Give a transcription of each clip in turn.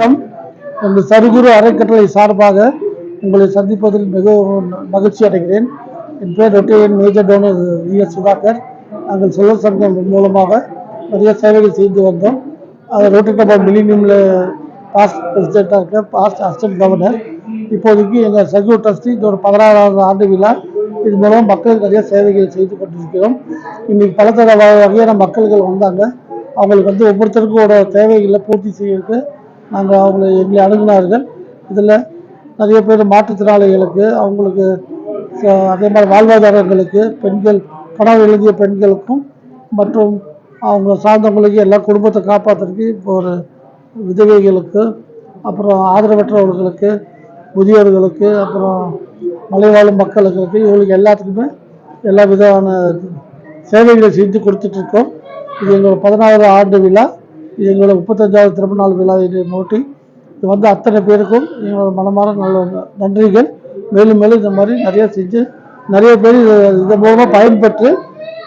வணக்கம். இந்த சருகுரு அறக்கட்டளை சார்பாக உங்களை சந்திப்பதில் மிகவும் மகிழ்ச்சி அடைகிறேன். என் பேர் Rotarian major donor V S Sudhakar. நாங்கள் சொல்ல சங்கம் மூலமாக நிறைய சேவைகள் செய்து வந்தோம். அது ரோட்டரி கிளப் மில்லினியமில் பாஸ்ட் பிரசிடெண்ட்டாக இருக்கேன் பாஸ்ட் அசிஸ்டன்ட் கவர்னர் இப்போதைக்கு எங்கள் சர்க்கியூ ட்ரஸ்டி இது ஒரு பதினாறாவது ஆண்டு விழா. இது மூலம் மக்களுக்கு நிறைய சேவைகள் செய்து கொண்டிருக்கிறோம். இன்னைக்கு பலதர வகையான மக்கள்கள் வந்தாங்க. அவங்களுக்கு வந்து ஒவ்வொருத்தருக்கோட தேவைகளை பூர்த்தி செய்யறதுக்கு நாங்கள் அவங்களை எங்களை அணுகினார்கள். இதில் நிறைய பேர் மாற்றுத்திறனாளிகளுக்கு அவங்களுக்கு அதே மாதிரி வாழ்வாதாரங்களுக்கு பெண்கள் கனவு எழுதிய பெண்களுக்கும் மற்றும் அவங்க சார்ந்தவங்களுக்கு எல்லா குடும்பத்தை காப்பாற்றுறதுக்கு இப்போ ஒரு விதவைகளுக்கு அப்புறம் ஆதரவற்றவர்களுக்கு முதியோர்களுக்கு அப்புறம் மலைவாழும் மக்களுக்கு இவங்களுக்கு எல்லாத்துக்குமே எல்லா விதமான சேவைகளை செஞ்சு கொடுத்துட்ருக்கோம் இது எங்களோட பதினாறாவது ஆண்டு விழா. எங்களோட முப்பத்தஞ்சாவது திரும்ப நாள் விழா நோட்டி இது வந்து அத்தனை பேருக்கும் எங்களோட மனமார நல்ல நன்றிகள். மேலும் மேலும் இந்த மாதிரி நிறைய செஞ்சு நிறைய பேர் இதை- இதன் மூலமாக பயன்பெற்று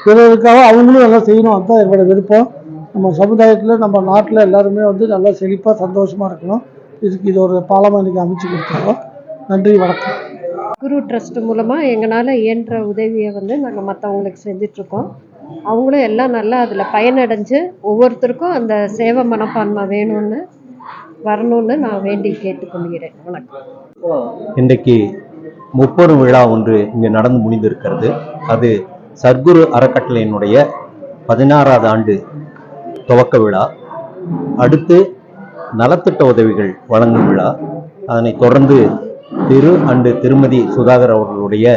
பிறருக்காக அவங்களும் நல்லா செய்யணும். அதுதான் என்னோட விருப்பம். நம்ம சமுதாயத்தில் நம்ம நாட்டில் எல்லாருமே வந்து நல்லா செழிப்பாக சந்தோஷமாக இருக்கணும். இதுக்கு இது ஒரு பாலமாக இன்றைக்கி அமைச்சு கொடுத்துருக்கோம். நன்றி வணக்கம். குரு ட்ரஸ்ட் மூலமாக எங்களால் இயன்ற உதவியை வந்து நாங்கள் மற்றவங்களுக்கு செஞ்சிட்ருக்கோம் அவங்களும் எல்லாம் நல்லா அதில் பயனடைஞ்சு ஒவ்வொருத்தருக்கும் அந்த சேவை மனப்பான்மை வேணும்னு வரணும்னு நான் வேண்டி கேட்டுக்கொள்கிறேன். வணக்கம். இன்றைக்கு முப்பது விழா ஒன்று இங்கே நடந்து முடிந்திருக்கிறது. அது சர்க்குரு அறக்கட்டளையினுடைய பதினாறாவது ஆண்டு துவக்க விழா. அடுத்து நலத்திட்ட உதவிகள் வழங்கும் விழா. அதனைத் தொடர்ந்து திரு அண்டு திருமதி சுதாகர் அவர்களுடைய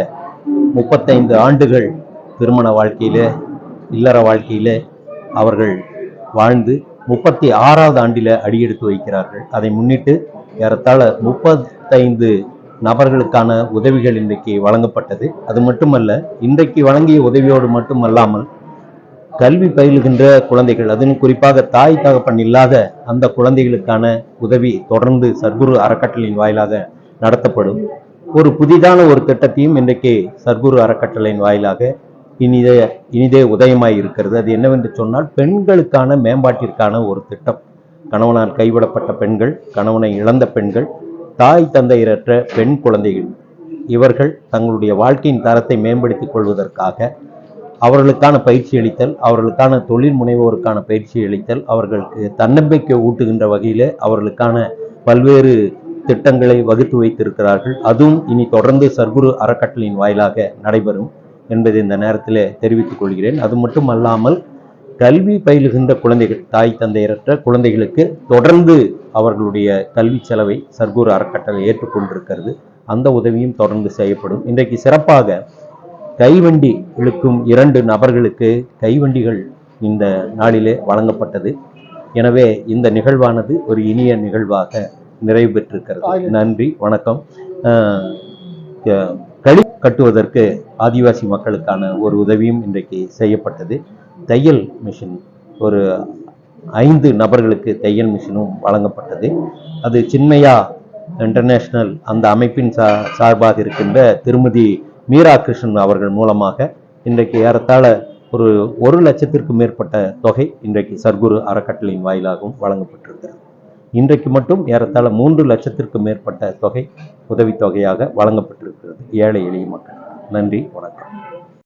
முப்பத்தைந்து ஆண்டுகள் திருமண வாழ்க்கையிலே இல்லற வாழ்க்கையில் அவர்கள் வாழ்ந்து முப்பத்தி ஆறாவது ஆண்டில் அடியெடுத்து வைக்கிறார்கள். அதை முன்னிட்டு ஏறத்தாழ முப்பத்தைந்து நபர்களுக்கான உதவிகள் இன்றைக்கு வழங்கப்பட்டது. அது மட்டுமல்ல இன்றைக்கு வழங்கிய உதவியோடு மட்டுமல்லாமல் கல்வி பயிலுகின்ற குழந்தைகள் அதுவும் குறிப்பாக தாய் தகப்பன் இல்லாத அந்த குழந்தைகளுக்கான உதவி தொடர்ந்து சர்க்குரு அறக்கட்டளையின் வாயிலாக நடத்தப்படும். ஒரு புதிதான ஒரு திட்டத்தையும் இன்றைக்கு சர்க்குரு அறக்கட்டளையின் வாயிலாக இனிதே இனிதே உதயமாய் இருக்கிறது. அது என்னவென்று சொன்னால் பெண்களுக்கான மேம்பாட்டிற்கான ஒரு திட்டம். கணவனால் கைவிடப்பட்ட பெண்கள் கணவனை இழந்த பெண்கள் தாய் தந்தையரற்ற பெண் குழந்தைகள். இவர்கள் தங்களுடைய வாழ்க்கையின் தரத்தை மேம்படுத்திக் கொள்வதற்காக அவர்களுக்கான பயிற்சி அளித்தல் அவர்களுக்கான தொழில் முனைவோருக்கான பயிற்சி அளித்தல் அவர்களுக்கு தன்னம்பிக்கை ஊட்டுகின்ற வகையிலே அவர்களுக்கான பல்வேறு திட்டங்களை வகுத்து வைத்திருக்கிறார்கள். அதுவும் இனி தொடர்ந்து சர்க்குரு அறக்கட்டளையின் வாயிலாக நடைபெறும். என்பதை இந்த நேரத்தில் தெரிவித்துக் கொள்கிறேன். அது மட்டும் அல்லாமல் கல்வி பயிலுகின்ற குழந்தைகள் தாய் தந்தையரற்ற குழந்தைகளுக்கு தொடர்ந்து அவர்களுடைய கல்வி செலவை சர்க்குரு அறக்கட்டளை ஏற்றுக்கொண்டிருக்கிறது. அந்த உதவியும் தொடர்ந்து செய்யப்படும். இன்றைக்கு சிறப்பாக கைவண்டி இழுக்கும் இரண்டு நபர்களுக்கு கைவண்டிகள் இந்த நாளிலே வழங்கப்பட்டது. எனவே இந்த நிகழ்வானது ஒரு இனிய நிகழ்வாக நிறைவு பெற்றிருக்கிறது. நன்றி வணக்கம். களி கட்டுவதற்கு ஆதிவாசி மக்களுக்கான ஒரு உதவியும் இன்றைக்கு செய்யப்பட்டது. தையல் மிஷின் ஒரு ஐந்து நபர்களுக்கு தையல் மிஷினும் வழங்கப்பட்டது. அது சின்மையா இன்டர்நேஷனல் அந்த அமைப்பின் சா சார்பாக இருக்கின்ற திருமதி மீரா கிருஷ்ணன் அவர்கள் மூலமாக இன்றைக்கு ஏறத்தாழ ஒரு ஒரு லட்சத்திற்கும் மேற்பட்ட தொகை இன்றைக்கு சர்க்குரு அறக்கட்டளையின் வாயிலாகவும் வழங்கப்பட்டிருக்கிறது. இன்றைக்கு மட்டும் ஏறத்தாழ மூன்று லட்சத்திற்கும் மேற்பட்ட தொகை உதவித்தொகையாக வழங்கப்பட்டிருக்கிறது. ஏழை எளிய மக்கள். நன்றி வணக்கம்.